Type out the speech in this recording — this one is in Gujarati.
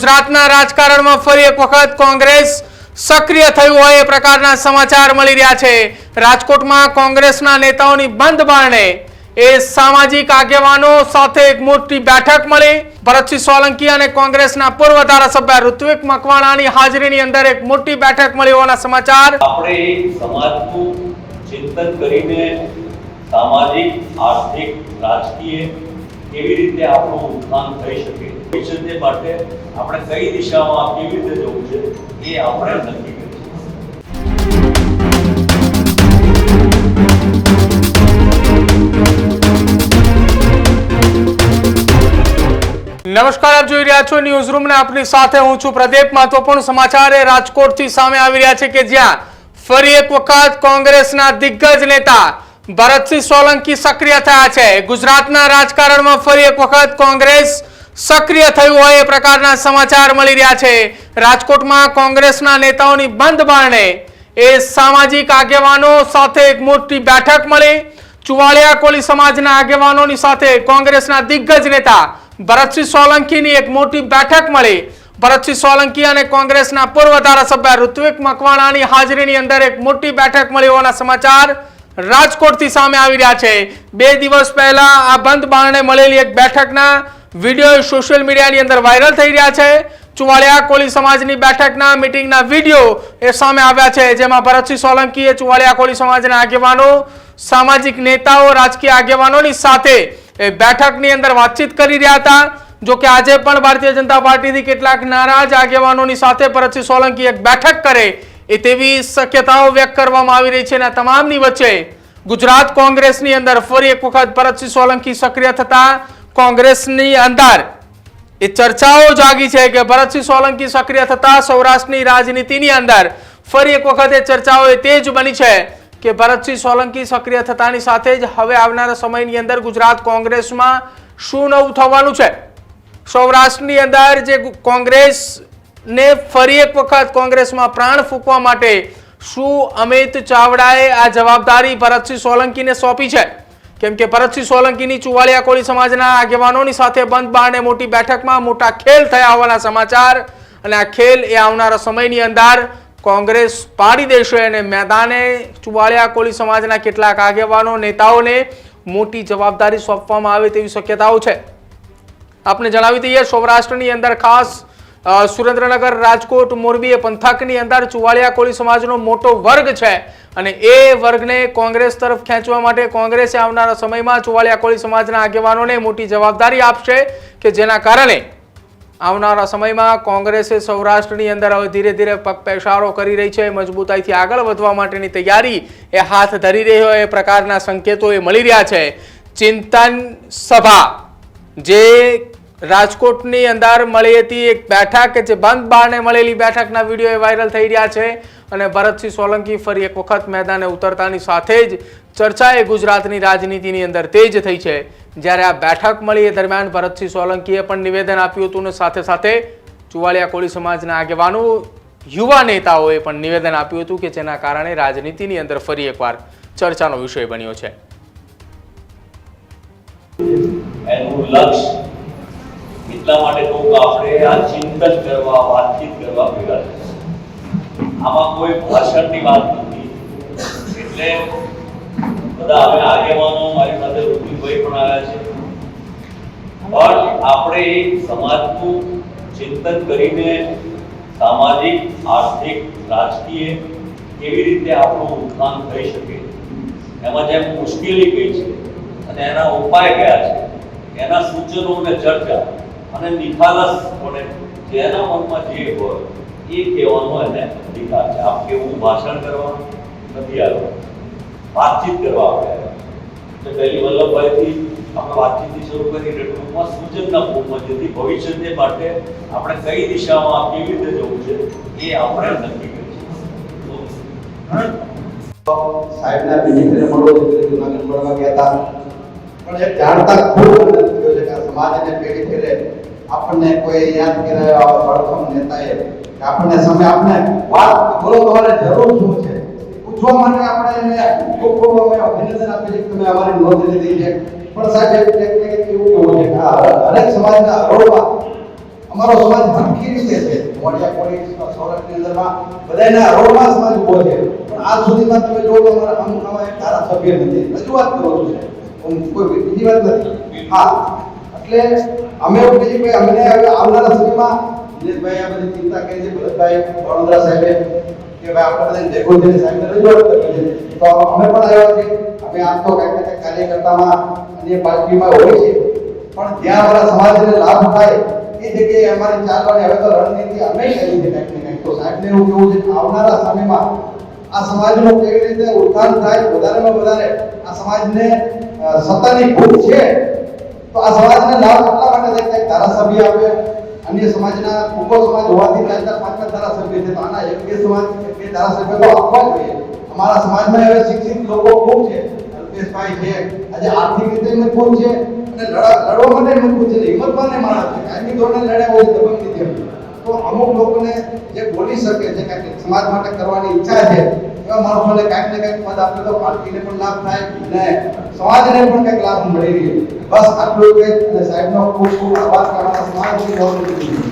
ગુજરાતના રાજકારણમાં ફરી એક વખત કોંગ્રેસ સક્રિય થયું હોય એ પ્રકારના સમાચાર મળી રહ્યા છે. રાજકોટમાં કોંગ્રેસના નેતાઓની બંધ બારણે એ સામાજિક આગેવાનો સાથે એક મોટી બેઠક મળી. ભરતસિંહ સોલંકી અને કોંગ્રેસના પૂર્વ ધારાસભ્ય ઋત્વિક મકવાણાની હાજરીની અંદર એક મોટી બેઠક મળી હોવાના સમાચાર. આપણે સમાજનું ચિંતન કરીને સામાજિક, આર્થિક, રાજકીય કેવી રીતે આપણું ઉત્થાન થઈ શકે? ભવિષ્યને માટે આપણે કઈ દિશામાં કેવી રીતે જવું છે, એ આપણે નક્કી નમસ્કાર, આપ જોઈ રહ્યા છો ન્યૂઝ રૂમ ને આપની સાથે હું છું પ્રદીપ મહત્વપૂર્ણ સમાચાર એ રાજકોટથી સામે આવી રહ્યા છે કે જ્યાં ફરી એક વખત કોંગ્રેસના દિગ્ગજ નેતા ભરતસિંહ સોલંકી સક્રિય થયા છે. ગુજરાતના રાજકારણમાં ફરી એક વખત કોંગ્રેસ સક્રિય થયું હોય એ પ્રકારના સમાચાર મળી રહ્યા છે. રાજકોટમાં કોંગ્રેસના નેતાઓની બંધ બારણે એ સામાજિક આગેવાનો સાથે એક મોટી બેઠક મળી. ચુવાળિયા કોલી સમાજના આગેવાનોની સાથે કોંગ્રેસના દિગ્ગજ નેતા ભરતસિંહ સોલંકીની એક મોટી બેઠક મળી. ભરતસિંહ સોલંકી અને કોંગ્રેસના પૂર્વ ધારાસભ્ય ઋત્વિક મકવાણાની હાજરીની અંદર એક મોટી બેઠક મળી હોવાના સમાચાર રાજકોટથી સામે આવી રહ્યા છે. બે દિવસ પહેલા આ બંધ બારણે મળેલી એક બેઠકના વીડિયો સોશિયલ મીડિયાની અંદર વાયરલ થઈ રહ્યા છે. ચુવાડિયા કોળી સમાજની બેઠકના મિટિંગના વીડિયો એ સામે આવ્યા છે, જેમાં ભરતસિંહ સોલંકીએ ચુવાડિયા કોળી સમાજના આગેવાનો, સામાજિક નેતાઓ, રાજકીય આગેવાનોની સાથે એ બેઠકની અંદર વાતચીત કરી રહ્યા હતા. જો કે આજે પણ ભારતીય જનતા પાર્ટીથી કેટલાક નારાજ આગેવાનોની સાથે ભરતસિંહ સોલંકી એક બેઠક કરે એ તેવી શક્યતાઓ વ્યક્ત કરવામાં આવી રહી છે અને તમામની વચ્ચે ગુજરાત કોંગ્રેસની અંદર ફરી એક વખત ભરતસિંહ સોલંકી સક્રિય થતા કોંગ્રેસની અંદર એ ચર્ચાઓ જાગી છે કે ભરતસિંહ સોલંકી સક્રિય થતા સૌરાષ્ટ્રની રાજનીતિની અંદર ફરી એક વખત એ ચર્ચાઓ એ તેજ બની છે કે ભરતસિંહ સોલંકી સક્રિય થતાની સાથે જ હવે આવનારા સમયની અંદર ગુજરાત કોંગ્રેસમાં શું નવું થવાનું છે? સૌરાષ્ટ્રની અંદર જે કોંગ્રેસને ફરી એક વખત કોંગ્રેસમાં પ્રાણ ફૂંકવા માટે શું અમિત ચાવડાએ આ જવાબદારી ભરતસિંહ સોલંકીને સોંપી છે? કેમ કે ભરતસિંહ સોલંકીની ચુવાળિયા કોળી સમાજના આગેવાનોની સાથે બંધ બારણે મોટી બેઠકમાં મોટા ખેલ થયા હોવાના સમાચાર. અને આ ખેલ એ આવનારા સમયની અંદર કોંગ્રેસ પાડી દેશે અને મેદાને ચુવાળિયા કોળી સમાજના કેટલાક આગેવાનો, નેતાઓને મોટી જવાબદારી સોંપવામાં આવે તેવી શક્યતાઓ છે. આપને જણાવી દઈએ, સૌરાષ્ટ્રની અંદર ખાસ સુરેન્દ્રનગર, રાજકોટ, મોરબી એ પંથકની અંદર ચુવાળિયા કોળી સમાજનો મોટો વર્ગ છે. અને એ વર્ગને કોંગ્રેસ તરફ ખેંચવા માટે કોંગ્રેસે આવનારા સમયમાં ચુવાળિયા કોળી સમાજના આગેવાનોને મોટી જવાબદારી આપશે કે જેના કારણે આવનારા સમયમાં કોંગ્રેસે સૌરાષ્ટ્રની અંદર હવે ધીરે ધીરે પગ પેસારો કરી રહી છે. મજબૂતાઈથી આગળ વધવા માટેની તૈયારી એ હાથ ધરી રહી હોય એ પ્રકારના સંકેતો એ મળી રહ્યા છે. ચિંતન સભા જે રાજકોટની અંદર મળી હતી એક બેઠક જે બંધ બારણે મળેલી બેઠકના વીડિયો વાયરલ થઈ રહ્યા છે અને ભરતસિંહ સોલંકી ફરી એક વખત મેદાને ઉતરતાની સાથે જ ચર્ચા એ ગુજરાતની રાજનીતિની અંદર તેજ થઈ છે. જ્યારે આ બેઠક મળી એ દરમિયાન ભરતસિંહ સોલંકીએ પણ નિવેદન આપ્યું હતું અને સાથે સાથે ચુવાળિયા કોળી સમાજના આગેવાનો, યુવા નેતાઓએ પણ નિવેદન આપ્યું હતું કે જેના કારણે રાજનીતિની અંદર ફરી એકવાર ચર્ચાનો વિષય બન્યો છે. એનું લક્ષ્ય એટલા માટે કહું આપણે આ ચિંતન કરવા, વાતચીત કરવા ભેગા આમાં કોઈ ભાષણની વાત નથી. એટલે બધા હવે આગેવાનો મારી સાથે ઋતિકભાઈ પણ આવ્યા છે. પણ આપણે સમાજનું ચિંતન કરીને સામાજિક, આર્થિક, રાજકીય કેવી રીતે આપણું ઉત્થાન થઈ શકે. એમાં જેમ મુશ્કેલી કઈ છે અને એના ઉપાય કયા છે, એના સૂચનો અને ચર્ચા અને નિખાલસ બોલે જેના મનમાં જે હોય, એ કહેવાનો એને અધિકાર છે આપ કેવું ભાષણ કરવાનું? નથી આવ્યો વાતચીત કરવા આપણે. તો પહેલી વલ્લભભાઈથી આપણે વાતચીતથી શરૂ કરીને ટૂંકમાં સૂચનના ફોર્મમાં જેથી ભવિષ્યને માટે આપણે કઈ દિશામાં કેવી રીતે જવું છે, એ આપણે નક્કી કરીશું સાહેબના મિનિસ્ટરે મળો જુનાગઢ મળવા ગયા હતા. પણ એ જાણતા ખૂબ આનંદ થયો છે કે આ સમાજને પેઢી ફેરે આપણને કોઈ યાદ આવા પ્રથમ નેતાએ આપણને સમય આપણે વાત બોલો તમારે જરૂર શું છે? પૂછવા માટે આપણે એને ખૂબ ખૂબ અમે અભિનંદન આપીએ છીએ તમે અમારી નોંધ લીધી છે. પણ સાહેબ, એક એક એવું કહેવું છે કે દરેક સમાજના હરોળમાં અમારો સમાજ ધમકી રીતે છે. મોડિયા કોળી સૌરાષ્ટ્રની અંદરમાં બધાના હરોળમાં સમાજ ઊભો છે. પણ આજ સુધીમાં તમે જો તો અમારા અમુક અમારા ધારાસભ્ય નથી. રજૂઆત કરો છે કોઈ બીજી વાત નથી. હા. એટલે અમે કહીએ કે અમને હવે આવનારા સમયમાં દિનેશભાઈ આ બધી ચિંતા કરી છે, ભરતભાઈ, વડોદરા સાહેબે કે ભાઈ આપણે બધાને ભેગું થઈને રજૂઆત કરી છે. તો અમે પણ આવ્યા છે અમે આમ તો કંઈક કંઈક કાર્યકર્તામાં અને પાર્ટીમાં હોય છે. પણ જ્યાં અમારા સમાજને લાભ થાય એ જગ્યાએ અમારી ચાલવાની હવે તો રણનીતિ અમે કરી છે કંઈક ને કંઈક. તો સાહેબને એવું કેવું છે આવનારા સમયમાં આ સમાજનું કેવી રીતે ઉત્થાન થાય, વધારેમાં વધારે આ સમાજને સત્તાની ભૂખ છે તો આ સમાજને લાભ એટલા માટે થાય કે ધારાસભ્ય આવે અન્ય સમાજના ટૂંકો સમાજ હોવાથી ત્યાં પાંચ ધારાસભ્ય છે. તો આના એક બે સમાજ બે ધારાસભ્ય તો આપવા જોઈએ. અમારા સમાજમાં હવે શિક્ષિત લોકો ખૂબ છે. અલ્પેશભાઈ છે, આજે આર્થિક રીતે મજબૂત છે અને લડા, લડવા માટે મજબૂત છે. હિંમતવાન માણસ છે. કાયમી ધોરણે લડ્યા હોય દબંગની જેમ તો અમુક લોકોને જે બોલી શકે છે કે સમાજ માટે કરવાની ઈચ્છા છે એવા માણસોને કાંઈક ને કાંઈક મદદ આપે તો પાર્ટીને પણ લાભ થાય અને સમાજને પણ કંઈક લાભ મળી રહે. બસ આટલું કંઈક સાહેબનો ખૂબ ખૂબ આભાર. કે અમારા સમાજની ગૌરવ